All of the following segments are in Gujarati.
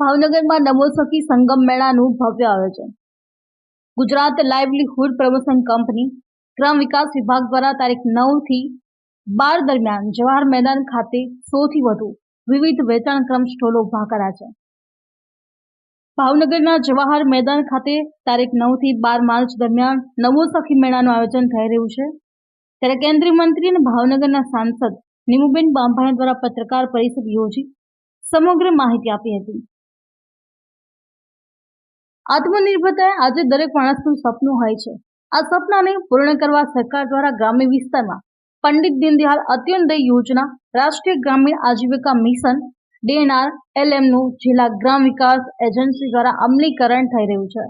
ભાવનગરમાં નમો સખી સંગમ મેળાનું ભવ્ય આયોજન. ગુજરાત લાઇવલીહુડ પ્રમોશન કંપની ગ્રામ વિકાસ વિભાગ દ્વારા તારીખ નવથી બાર દરમિયાન જવાહર મેદાન ખાતે સૌથી વધુ વિવિધ વેચાણક્રમ સ્ટોલો ઊભા કર્યા છે. ભાવનગરના જવાહર મેદાન ખાતે તારીખ નવથી બાર માર્ચ દરમિયાન નવો સખી મેળાનું આયોજન થઈ રહ્યું છે. ત્યારે કેન્દ્રીય મંત્રી અને ભાવનગરના સાંસદ નીમુબેન બાંભાણી દ્વારા પત્રકાર પરિષદ યોજી સમગ્ર માહિતી આપી હતી. આત્મનિર્ભરતા આજે દરેક માણસનું સપનું હોય છે. આ સપનાને પૂર્ણ કરવા સરકાર દ્વારા ગ્રામ્ય વિસ્તારમાં પંડિત દીનદયાળ અત્યોદય યોજના, રાષ્ટ્રીય ગ્રામીણ આજીવિકા મિશન, ડીએનઆર એલએમનું જિલ્લા ગ્રામ વિકાસ એજન્સી દ્વારા અમલીકરણ થઈ રહ્યું છે.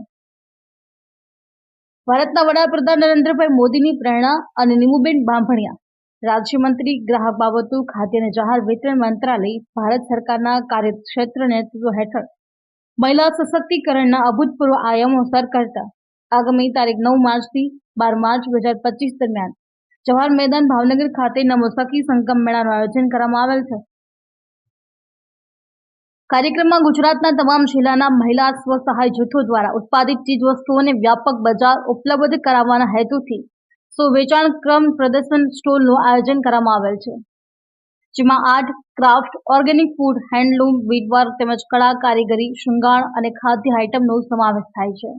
ભારતના વડાપ્રધાન નરેન્દ્રભાઈ મોદીની પ્રેરણા અને નીમુબેન બાંભણિયા, રાજ્યમંત્રી ગ્રાહક બાબતો ખાદ્ય અને જાહેર વિતરણ મંત્રાલય, ભારત સરકારના કાર્યક્ષેત્ર નેતૃત્વ હેઠળ મહિલા સશક્તિકરણના અભૂતપૂર્વ આયામો સર કરતા આગામી તારીખ નવ માર્ચથી બાર માર્ચ બે હજાર પચીસ દરમિયાન જવાહર મેદાન ભાવનગર ખાતે નમો સખી સંગમ મેળાનું આયોજન કરવામાં આવેલ છે. કાર્યક્રમમાં ગુજરાતના તમામ જિલ્લાના મહિલા સ્વ સહાય જૂથો દ્વારા ઉત્પાદિત ચીજવસ્તુઓને વ્યાપક બજાર ઉપલબ્ધ કરાવવાના હેતુથી સો વેચાણ ક્રમ પ્રદર્શન સ્ટોલનું આયોજન કરવામાં આવેલ છે. જેમાં art, craft, organic food, handloom beadwork તેમજ કળા કારીગરી, શૃંગાર અને ખાદ્ય આઇટમનો સમાવેશ થાય છે.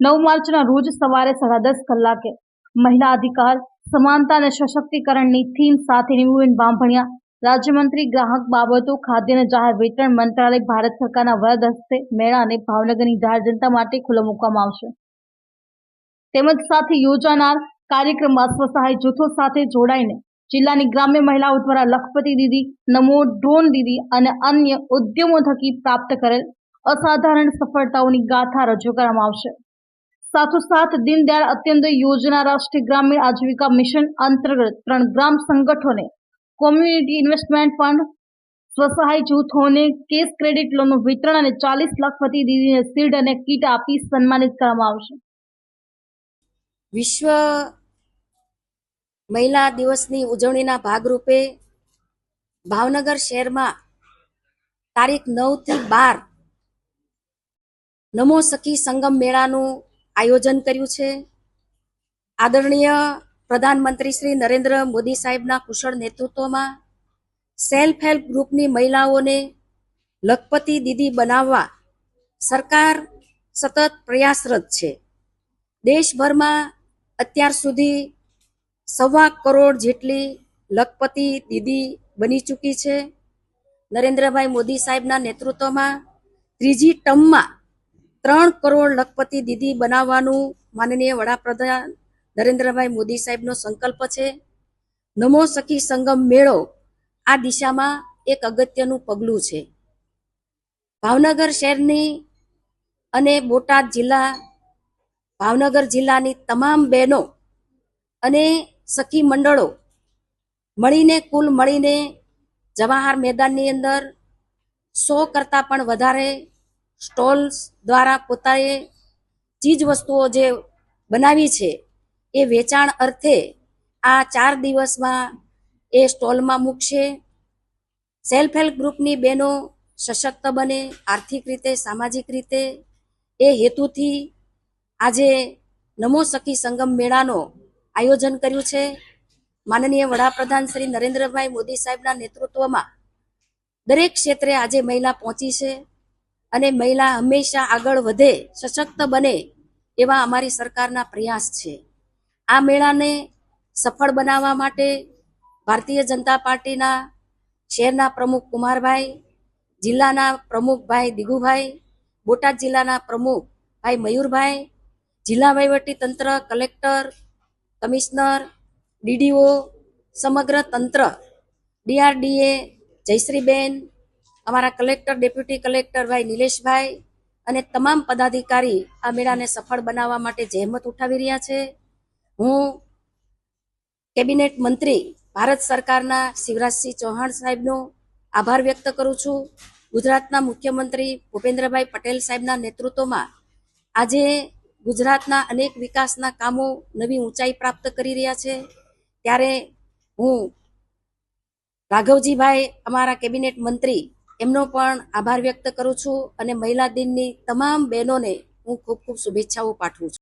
નવ માર્ચના રોજ સવારે સાડા દસ કલાકે મહિલા અધિકાર, સમાનતા અને સશક્તિકરણની થીમ સાથે નિમુબેન બાંભણિયા રાજ્યમંત્રી ગ્રાહક બાબતો, ખાદ્ય અને જાહેર વિતરણ મંત્રાલય, ભારત સરકારના વરદ હસ્તે મેળાને ભાવનગરની જાહેર જનતા માટે ખુલ્લો મૂકવામાં આવશે. તેમજ સાથે યોજાનાર કાર્યક્રમમાં સ્વસહાય જૂથો સાથે જોડાઈને જિલ્લાની ગ્રામ્ય મહિલાઓ દ્વારા લખપતિ દીદી, નમો ડ્રોન દીદી અને અન્ય ઉદ્યમો થકી પ્રાપ્ત કરેલ અસાધારણ સફળતાઓની ગાથા રજૂ કરવામાં આવશે. સાથોસાથ દીનદયાળ અત્યંત યોજના રાષ્ટ્રીય ગ્રામીણ આજીવિકા મિશન અંતર્ગત ત્રણ ગ્રામ સંગઠનોને કોમ્યુનિટી ઇન્વેસ્ટમેન્ટ ફંડ, સ્વસહાય જૂથોને કેસ ક્રેડિટ લોનનું વિતરણ અને ચાલીસ લખપતિ દીદીને સીડ અને કીટ આપી સન્માનિત કરવામાં આવશે. વિશ્વ મહિલા દિવસની ઉજવણીના ભાગરૂપે ભાવનગર શહેરમાં તારીખ નવથી બાર નમો સખી સંગમ મેળાનું આયોજન કર્યું છે. આદરણીય પ્રધાનમંત્રી શ્રી નરેન્દ્ર મોદી સાહેબના કુશળ નેતૃત્વમાં સેલ્ફ હેલ્પ ગ્રુપની મહિલાઓને લખપતિ દીદી બનાવવા સરકાર સતત પ્રયાસરત છે. દેશભરમાં અત્યાર સુધી સવા કરોડ જેટલી લખપતિ દીદી બની ચૂકી છે. નરેન્દ્રભાઈ મોદી સાહેબના નેતૃત્વમાં ત્રીજી ટર્મમાં ત્રણ કરોડ લખપતિ દીદી બનાવવાનું માનનીય વડાપ્રધાન નરેન્દ્રભાઈ મોદી સાહેબનો સંકલ્પ છે. નમો સખી સંગમ મેળો આ દિશામાં એક અગત્યનું પગલું છે. ભાવનગર શહેરની અને બોટાદ જિલ્લા ભાવનગર જિલ્લાની તમામ બહેનો અને સખી મંડળો મળીને, કુલ મળીને જવાહર મેદાનની અંદર સો કરતાં પણ વધારે સ્ટોલ્સ દ્વારા પોતાએ ચીજ વસ્તુઓ જે બનાવી છે, એ વેચાણ અર્થે આ ચાર દિવસમાં એ સ્ટોલમાં મૂકશે. સેલ્ફ હેલ્પ ગ્રુપની બહેનો સશક્ત બને, આર્થિક રીતે, સામાજિક રીતે. એ હેતુથી આજે નમો સખી સંગમ મેળાનો આયોજન કર્યું છે. માનનીય વડાપ્રધાન શ્રી નરેન્દ્રભાઈ મોદી સાહેબના નેતૃત્વમાં દરેક ક્ષેત્રે આજે મહિલા પહોંચી છે અને મહિલા હંમેશા આગળ વધે, સશક્ત બને એવા અમારી સરકારના પ્રયાસ છે. આ મેળાને સફળ બનાવવા માટે ભારતીય જનતા પાર્ટીના શહેરના પ્રમુખ કુમારભાઈ, જિલ્લાના પ્રમુખ ભાઈ દિગુભાઈ, બોટાદ જિલ્લાના પ્રમુખ ભાઈ મયુરભાઈ, જિલ્લા વહીવટી તંત્ર કલેક્ટર કમિશનર, ડીડીઓ, સમગ્ર તંત્ર, ડીઆરડીએ, જયશ્રીબેન, અમારા કલેક્ટર, ડેપ્યુટી કલેક્ટર ભાઈ નિલેશભાઈ અને તમામ પદાધિકારી આ મેળાને સફળ બનાવવા માટે જહેમત ઉઠાવી રહ્યા છે. હું કેબિનેટ મંત્રી ભારત સરકારના શિવરાજસિંહ ચૌહાણ સાહેબનો આભાર વ્યક્ત કરું છું. ગુજરાતના મુખ્યમંત્રી ભૂપેન્દ્રભાઈ પટેલ સાહેબના નેતૃત્વમાં આજે ગુજરાતના અનેક વિકાસના કામો નવી ઊંચાઈ પ્રાપ્ત કરી રહ્યા છે. ત્યારે હું રાઘવજીભાઈ, અમારા કેબિનેટ મંત્રી, એમનો પણ આભાર વ્યક્ત કરું છું અને મહિલા દિનની તમામ બહેનોને હું ખૂબ ખૂબ શુભેચ્છાઓ પાઠવું છું.